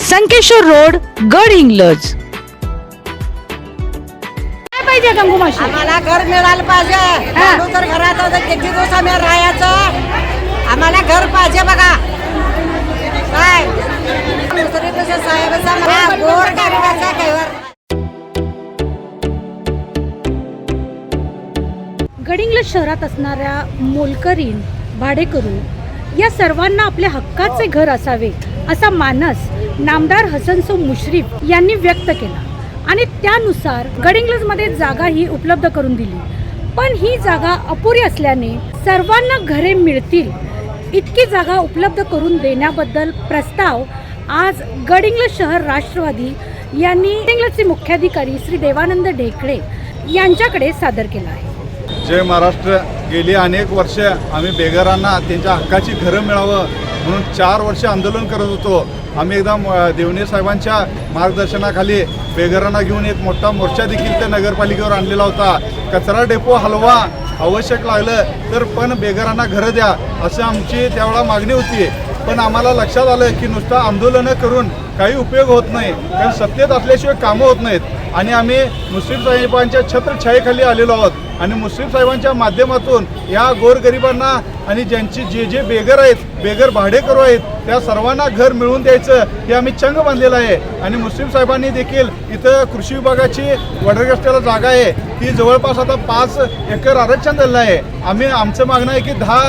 Sankeshwar road Gadhinglaj. काय पाहिजे गंगूमाशी आम्हाला घर मिळालं पाहिजे. भाडू तर घरात होतं. किती दिवस आम्ही राहायचं? आम्हाला घर पाहिजे बघा. काय? दुसरी कसं साहेबाचा मला कैवर गडिंग्लज शहरात असणाऱ्या मोलकरीण भाडेकरू या सर्वांना आपल्या हक्काचे घर असावे. असा मानस नामदार हसनसो मुश्रीफ यांनी व्यक्त केला. आणि त्यानुसार गडिंग्लजमध्ये जागा ही उपलब्ध करून दिली. पण ही जागा अपुरी असल्याने सर्वांना घरे मिळतील. इतकी जागा उपलब्ध करून देण्याबद्दल प्रस्ताव आज गडिंग्लज शहर राष्ट्रवादी यांनी गडिंग्लजचे मुख्याधिकारी श्री देवानंद ढेकळे यांच्याकडे सादर केला आहे. जय महाराष्ट्र. गेली अनेक वर्ष आम्ही बेघरांना त्यांच्या हक्काची घरं मिळावं म्हणून चार वर्ष आंदोलन करत होतो. आम्ही एकदा म- देवणे साहेबांच्या मार्गदर्शनाखाली बेघरांना घेऊन एक मोठा मोर्चा देखील त्या नगरपालिकेवर आणलेला होता. कचरा डेपो हलवा आवश्यक लागलं तर पण बेघरांना घरं द्या असं आमची त्यावेळा मागणी होती. पण आम्हाला लक्षात आलं की नुसतं आंदोलनं करून काही उपयोग होत नाही. कारण सत्तेत असल्याशिवाय कामं होत नाहीत. आणि आम्ही मुस्लिम साहेबांच्या छत्रछायेखाली आलेलो आहोत. आणि मुस्लिम साहेबांच्या माध्यमातून या गोरगरिबांना आणि ज्यांची जे जे बेगर आहेत बेगर भाडेकरू आहेत त्या सर्वांना घर मिळवून द्यायचं हे आम्ही चंग बांधलेलं आहे. आणि मुस्लिम साहेबांनी देखील इथं कृषी विभागाची वडरगस्त्याला जागा आहे. ती जवळपास आता पाच एकर आरक्षण झालेलं आहे. आम्ही आमचं मागणं आहे की दहा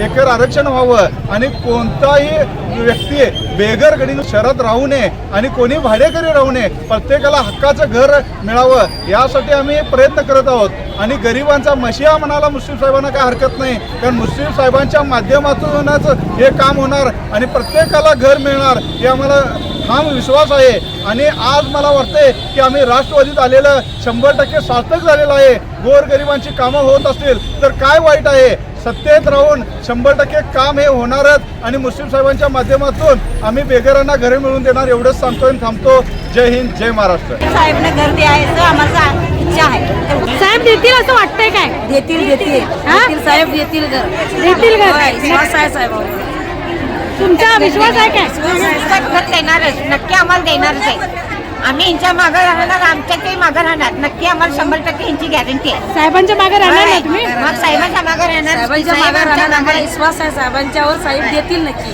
एकर आरक्षण व्हावं आणि कोणताही व्यक्ती बेघर गडी शहरात राहू नये आणि कोणी भाडेकरी राहू नये प्रत्येकाला हक्काचं घर मिळावं यासाठी आम्ही प्रयत्न करत आहोत. आणि गरिबांचा मशिया म्हणाला मुस्लिम साहेबांना काय हरकत नाही कारण मुस्लिम साहेबांच्या माध्यमातूनच हे काम होणार आणि प्रत्येकाला घर मिळणार हे आम्हाला ठाम विश्वास आहे. आणि आज मला वाटतंय की आम्ही राष्ट्रवादीत आलेलं शंभर टक्के सार्थक झालेलं आहे. गोरगरिबांची कामं होत असतील तर काय वाईट आहे? सत्तेत राहून शंभर टक्के काम हे होणारच. आणि मुस्लिम साहेबांच्या माध्यमातून आम्ही बेघरांना घरे मिळवून देणार एवढंच सांगतो आणि थांबतो. जय हिंद जय महाराष्ट्र. साहेबने घर द्यायचं आम्हाला इच्छा आहे. साहेब देतील असं वाटतंय काय? देतील देतील. हा? देतील साहेब देतील घर. देतील घर? आहे साहेब. तुमचा विश्वास आहे काय? घर देणारच. नक्की आम्हाला देणारच आहे. आम्ही यांच्या मागं राहणार आमच्या ते मागं राहणार. नक्की आम्हाला शंभर टक्के यांची गॅरंटी आहे. साहेबांच्या मागे राहणार ना तुम्ही? मग साहेबांच्या मागं राहणार. साहेबांच्या साहेब मागे राहणार आम्हाला विश्वास आहे साहेबांच्यावर साहेब देतील नक्की.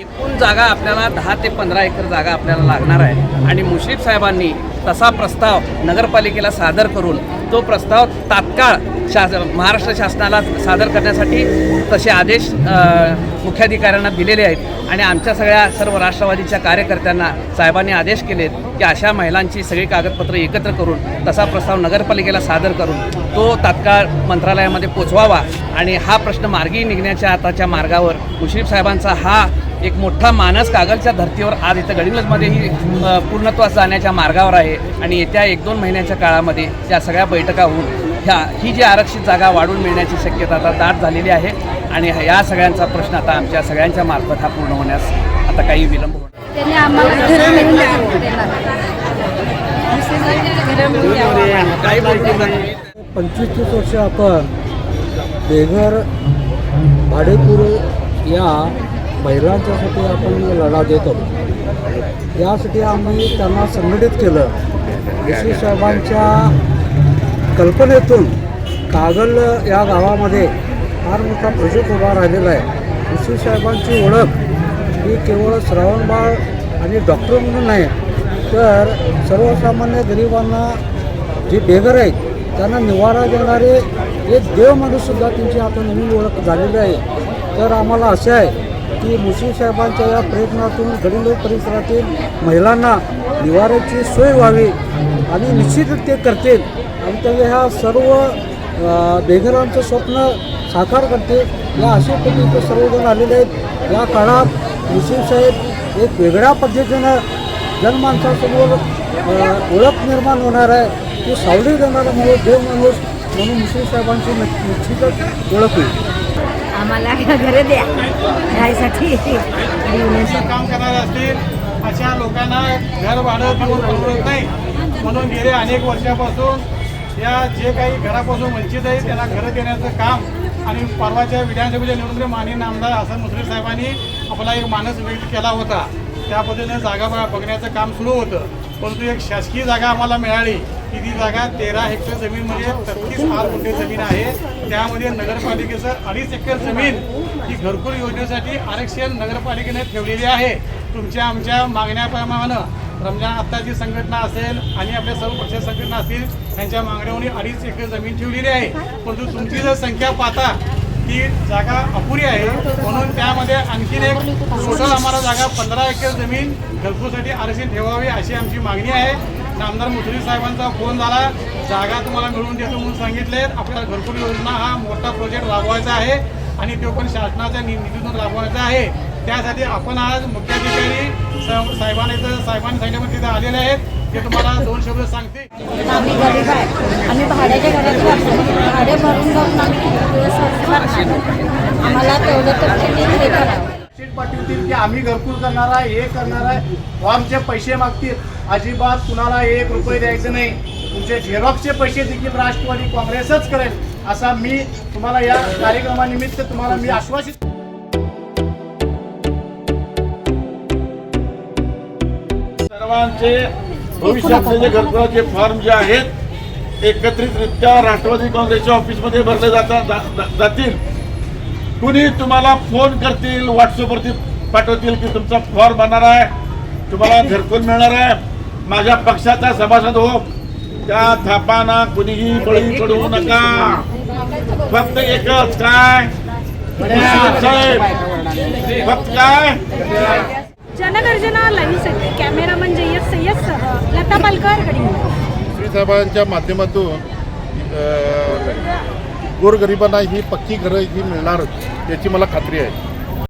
एकूण जागा आपल्याला दहा ते पंधरा एकर जागा आपल्याला लागणार आहे. आणि मुश्रीफ साहेबांनी तसा प्रस्ताव नगरपालिकेला सादर करून तो प्रस्ताव तात्काळ शास महाराष्ट्र शासनाला सादर करण्यासाठी तसे आदेश मुख्याधिकाऱ्यांना दिलेले आहेत. आणि आमच्या सगळ्या सर्व राष्ट्रवादीच्या कार्यकर्त्यांना साहेबांनी आदेश केलेत की अशा महिलांची सगळी कागदपत्रं एकत्र करून तसा प्रस्ताव नगरपालिकेला सादर करून तो तात्काळ मंत्रालयामध्ये पोचवावा. आणि हा प्रश्न मार्गी निघण्याच्या आताच्या मार्गावर मुश्रीफ साहेबांचा हा एक मोठा मानस कागलच्या धर्तीवर आज इथं गडिंग्लजमध्येही अ, पूर्णत्वास जाण्याच्या मार्गावर आहे आणि येत्या एक दोन महिन्याच्या काळामध्ये या सगळ्या बैठका होऊन ह्या ही जी आरक्षित जागा वाढून मिळण्याची शक्यता आता दाट झालेली आहे आणि या सगळ्यांचा प्रश्न आता आमच्या सगळ्यांच्या मार्फत हा पूर्ण होण्यास आता काही विलंब पंचवीस तीस वर्ष आपण बेघर भाडेकरू या महिलांच्यासाठी आपण लढा देतो. यासाठी आम्ही त्यांना संघटित केलं. ऋषी साहेबांच्या कल्पनेतून कागल या गावामध्ये फार मोठा प्रोजेक्ट उभा राहिलेला आहे. ऋषी साहेबांची ओळख ही केवळ श्रावणबाळ आणि डॉक्टर म्हणून नाही तर सर्वसामान्य गरिबांना जे बेघर आहेत त्यांना निवारा देणारे एक देव म्हणूनसुद्धा त्यांची आता नवीन ओळख झालेली आहे. तर आम्हाला असे आहे की मुशी साहेबांच्या या प्रयत्नातून गडिलोक परिसरातील महिलांना निवाऱ्याची सोय व्हावी आणि निश्चितच ते करतील. आणि त्याच्या ह्या सर्व बेघरांचं स्वप्न साकार करते या अशा पद्धतीचे सर्वजण आलेले आहेत. या काळात मुस्लिम साहेब एक वेगळ्या पद्धतीनं जनमानसासमोर ओळख निर्माण होणार आहे. ती सावली देणारा माणूस देव माणूस म्हणून मुश्रीफ साहेबांची निश्चितच ओळख होईल. आम्हाला घरे द्या. राहायसाठी काम करणार असतील अशा लोकांना घर भाडं देऊन परवडत नाही म्हणून गेले अनेक वर्षापासून. या जे काही घरापासून वंचित आहे त्यांना घरं देण्याचं काम आणि परवाच्या विधानसभेच्या निवडणुकीत माननीय आमदार हसन मुश्रीफ साहेबांनी आपला एक मानस व्यक्त केला होता. त्या पद्धतीने जागा बघण्याचं काम सुरू होतं. परंतु एक शासकीय जागा आम्हाला मिळाली. की ती जागा तेरा हेक्टर जमीन म्हणजे छत्तीस फार गुंठे जमीन आहे. त्यामध्ये नगरपालिकेचं अडीच एकर जमीन ही घरकुल योजनेसाठी आरक्षण नगरपालिकेने ठेवलेली आहे. तुमच्या आमच्या मागण्याप्रमाणे रमजान आत्ताची संघटना असेल आणि आपल्या सर्व पक्ष संघटना असतील त्यांच्या मागण्यावरून अडीच एकर जमीन ठेवलेली आहे. परंतु तुमची जर संख्या पाहता ती जागा अपुरी आहे. म्हणून त्यामध्ये आणखीन एक टोटल आम्हाला जागा पंधरा एकर जमीन घरकुलसाठी आरक्षण ठेवावी अशी आमची मागणी आहे. आमदार मुसरी साहेबांचा फोन झाला. जागा तुम्हाला मिळवून देतो म्हणून सांगितले. आपल्याला घरकुल योजना हा मोठा प्रोजेक्ट राबवायचा आहे आणि तो पण शासनाच्या निधीतून राबवायचा आहे. त्यासाठी आपण आज मुख्याधिकारी साहेबांना इथं साहेबांनी सांगितलं तिथे आलेले आहेत. ते तुम्हाला दोन शब्द सांगते. आम्ही गरीब आहे. आम्ही भाड्याच्या घरात राहतो. भाडे भरून भरून आम्ही किती दिवस आम्हाला तेवढं तर हे करावं पाठवतील की आम्ही घरकुल करणार आहे हे करणार आहे. फॉर्मचे पैसे मागतील. अजिबात कुणाला एक रुपये द्यायचे नाही. तुमचे झेरॉक्सचे पैसे देखील राष्ट्रवादी काँग्रेसच करेल असा मी तुम्हाला या कार्यक्रमानिमित्त तुम्हाला मी आश्वासित सर्वांचे भविष्यातले जे घरकुलाचे फॉर्म जे आहेत एकत्रितरित्या राष्ट्रवादी काँग्रेसच्या ऑफिसमध्ये भरले जातात जातील. कुणी तुम्हाला फोन करतील व्हॉट्सअपवरती पाठवतील की तुमचा फॉर्म बनणार आहे तुम्हाला घरकुल मिळणार आहे. माझ्या पक्षाचा सभासद हो. त्या थापांना कुणीही बळी पडू नका. फक्त एकच काय? साहेब फक्त काय? जनगर्जना लाईव्हसाठी कॅमेरामन जय्यद सय्यदसह लता पालकर गडिंग माध्यमातून गोरगरिबांना ही पक्की घरं ही मिळणार याची मला खात्री आहे.